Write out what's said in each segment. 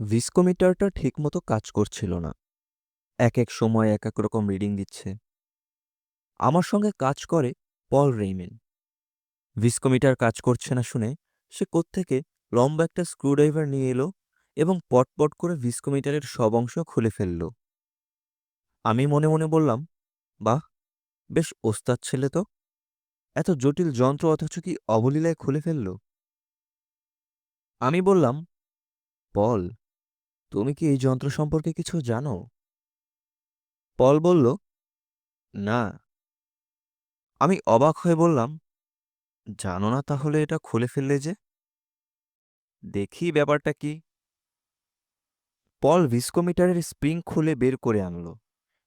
ভিস্কোমিটারটা ঠিকমতো কাজ করছিল না। এক এক সময় এক এক রকম রিডিং দিচ্ছে। আমার সঙ্গে কাজ করে পল রেইমেন। ভিস্কোমিটার কাজ করছে না শুনে সে কোত্থেকে লম্বা একটা স্ক্রুড্রাইভার নিয়ে এলো এবং পটপট করে ভিস্কোমিটারের সব অংশ খুলে ফেলল। আমি মনে মনে বললাম, বাহ, বেশ ওস্তাদ ছেলে তো। এত জটিল যন্ত্র অথচ কি অবলীলায় খুলে ফেলল? আমি বললাম, পল তুমি কি এই যন্ত্র সম্পর্কে কিছু জানো? পল বলল, না। আমি অবাক হয়ে বললাম, জানো না তাহলে এটা খুলে ফেললে যে? দেখি ব্যাপারটা কি। পল ভিস্কোমিটারের স্প্রিং খুলে বের করে আনলো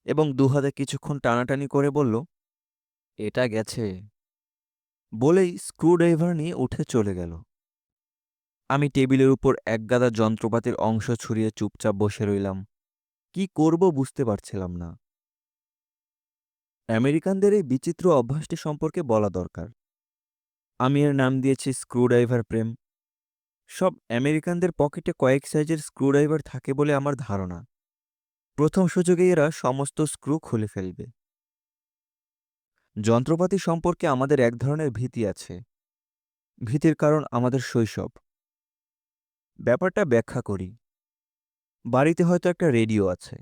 এবং দুহাতে কিছুক্ষণ টানাটানি করে বলল, এটা গেছে। বলেই স্ক্রুড্রাইভার নিয়ে উঠে চলে গেল। আমি টেবিলের উপর একগাদা যন্ত্রপাতির অংশ ছড়িয়ে চুপচাপ বসে রইলাম। কি করব বুঝতে পারছিলাম না। আমেরিকানদের এই বিচিত্র অভ্যাসটি সম্পর্কে বলা দরকার। আমি এর নাম দিয়েছি স্ক্রুড্রাইভার প্রেম। সব আমেরিকানদের পকেটে কয়েক সাইজের স্ক্রুড্রাইভার থাকে বলে আমার ধারণা। প্রথম সুযোগে এরা সমস্ত স্ক্রু খুলে ফেলবে। যন্ত্রপাতি সম্পর্কে আমাদের এক ধরনের ভীতি আছে। ভীতির কারণ আমাদের শৈশব। ব্যাপারটা ব্যাখ্যা করি। বাড়িতে হয়তো একটা রেডিও আছে।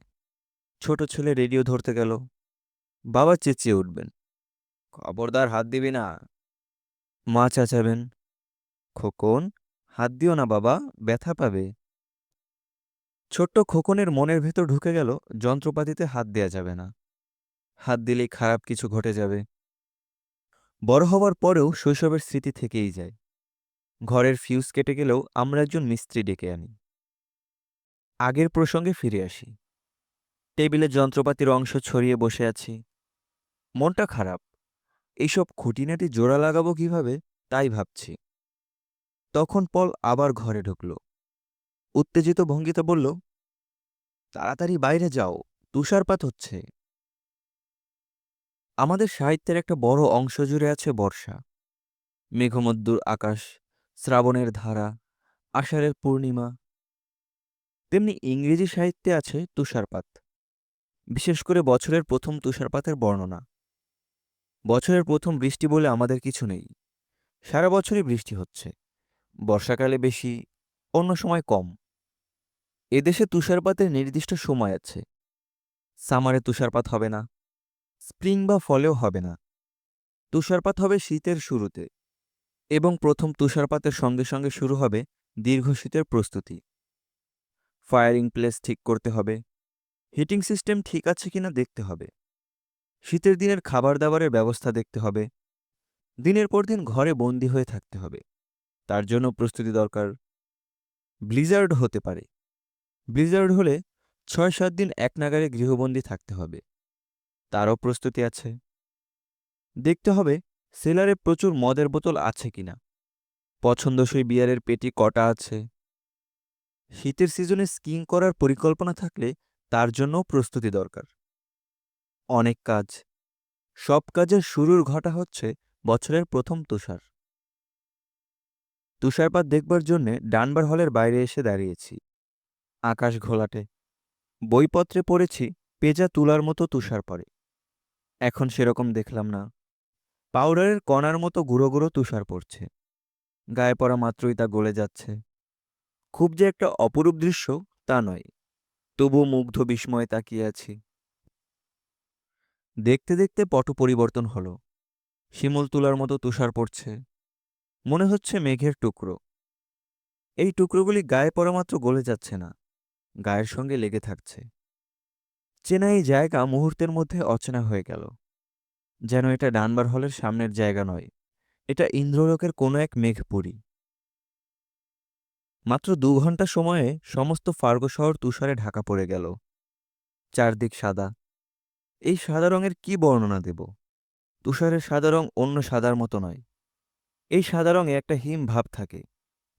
ছোট ছেলে রেডিও ধরতে গেল। বাবা চেঁচিয়ে উঠবেন। খবরদার হাত দিবি না। মা চাচাবেন। খোকন, হাত দিও না বাবা, ব্যথা পাবে। ছোট্ট খোকনের মনের ভেতর ঢুকে গেল, যন্ত্রপাতিতে হাত দেয়া যাবে না। হাত দিলেই খারাপ কিছু ঘটে যাবে। বড় হওয়ার পরেও শৈশবের স্মৃতি থেকেই যায়। ঘরের ফিউজ কেটে গেলেও আমরা একজন মিস্ত্রি ডেকে আনি। আগের প্রসঙ্গে ফিরে আসি। টেবিলে যন্ত্রপাতির অংশ ছড়িয়ে বসে আছি। মনটা খারাপ। এইসব খুঁটিনাটি জোড়া লাগাবো কীভাবে? তাই ভাবছি। তখন পল আবার ঘরে ঢুকল। উত্তেজিত ভঙ্গিতে বলল, তাড়াতাড়ি বাইরে যাও, তুষারপাত হচ্ছে। আমাদের সাহিত্যের একটা বড় অংশ জুড়ে আছে বর্ষা। মেঘমদ্দুর আকাশ শ্রাবণের ধারা, আষাঢ়ের পূর্ণিমা। তেমনি ইংরেজি সাহিত্যে আছে তুষারপাত। বিশেষ করে বছরের প্রথম তুষারপাতের বর্ণনা। বছরের প্রথম বৃষ্টি বলে আমাদের কিছু নেই। সারা বছরই বৃষ্টি হচ্ছে। বর্ষাকালে বেশি, অন্য সময় কম। এদেশে তুষারপাতের নির্দিষ্ট সময় আছে। সামারে তুষারপাত হবে না। স্প্রিং বা ফলেও হবে না। তুষারপাত হবে শীতের শুরুতে। এবং প্রথম তুষারপাতের সঙ্গে সঙ্গে শুরু হবে দীর্ঘ শীতের প্রস্তুতি। ফায়ারিং প্লেস ঠিক করতে হবে। হিটিং সিস্টেম ঠিক আছে কিনা দেখতে হবে। শীতের দিনের খাবার দাবারের ব্যবস্থা দেখতে হবে। দিনের পর দিন ঘরে বন্দি হয়ে থাকতে হবে। তার জন্য প্রস্তুতি দরকার। ব্লিজার্ড হতে পারে। ব্লিজার্ড হলে ছয় সাত দিন এক নাগারে গৃহবন্দী থাকতে হবে। তারও প্রস্তুতি আছে। দেখতে হবে সেলারে প্রচুর মদের বোতল আছে কিনা পছন্দসই বিয়ারের পেটি কটা আছে? শীতের সিজনে স্কিং করার পরিকল্পনা থাকলে তার জন্যও প্রস্তুতি দরকার। অনেক কাজ। সব কাজের শুরুর ঘটা হচ্ছে বছরের প্রথম তুষার। তুষারপাত দেখবার জন্যে ডানবার হলের বাইরে এসে দাঁড়িয়েছি। আকাশ ঘোলাটে। বইপত্রে পড়েছি, পেজা তুলার মতো তুষার পড়ে। এখন সেরকম দেখলাম না। পাউডারের কণার মতো গুঁড়ো গুঁড়ো তুষার পড়ছে। গায়ে পড়া মাত্রই তা গলে যাচ্ছে। খুব যে একটা অপরূপ দৃশ্য তা নয়। তবু মুগ্ধ বিস্ময়ে তাকিয়ে আছি। দেখতে দেখতে পট পরিবর্তন হলো। শিমুল তুলার মতো তুষার পড়ছে। মনে হচ্ছে মেঘের টুকরো। এই টুকরোগুলি গায়ে পড়া মাত্র গলে যাচ্ছে না। গায়ের সঙ্গে লেগে থাকছে। চেনা এই জায়গা মুহূর্তের মধ্যে অচেনা হয়ে গেল। যেন এটা ডানবার হলের সামনের জায়গা নয়। এটা ইন্দ্রলোকের কোনো এক মেঘপুরী। মাত্র দু ঘণ্টা সময়ে সমস্ত ফার্গো শহর তুষারে ঢাকা পড়ে গেল। চারদিক সাদা। এই সাদা রঙের কি বর্ণনা দেব? তুষারের সাদা রং অন্য সাদার মতো নয়। এই সাদা রঙে একটা হিম ভাব থাকে,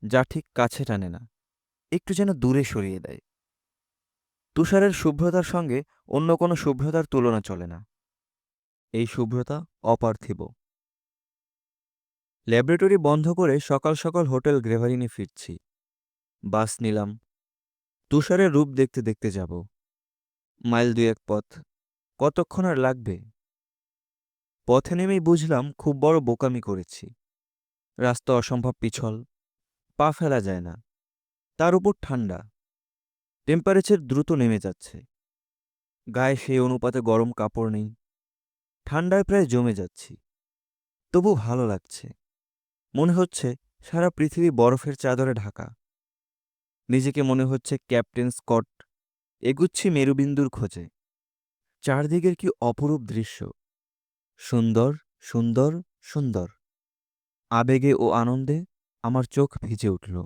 যা ঠিক কাছে টানে না, একটু যেন দূরে সরিয়ে দেয়। তুষারের শুভ্রতার সঙ্গে অন্য কোনো শুভ্রতার তুলনা চলে না। এই শুভ্রতা অপার্থিব। ল্যাবরেটরি বন্ধ করে সকাল সকাল হোটেল গ্রেভারিনে ফিরছি। বাস নিলাম। তুষারের রূপ দেখতে দেখতে যাব। মাইল দুয়েক পথ। কতক্ষণ আর লাগবে? পথে নেমেই বুঝলাম খুব বড় বোকামি করেছি। রাস্তা অসম্ভব পিছল। পা ফেলা যায় না। তার উপর ঠান্ডা। টেম্পারেচার দ্রুত নেমে যাচ্ছে। গায়ে সেই অনুপাতে গরম কাপড় নেই। ঠান্ডায় প্রায় জমে যাচ্ছি। তবু ভালো লাগছে। মনে হচ্ছে সারা পৃথিবী বরফের চাদরে ঢাকা। নিজেকে মনে হচ্ছে ক্যাপ্টেন স্কট। এগুচ্ছি মেরুবিন্দুর খোঁজে। চারদিকের কি অপরূপ দৃশ্য? সুন্দর সুন্দর সুন্দর। আবেগে ও আনন্দে আমার চোখ ভিজে উঠল।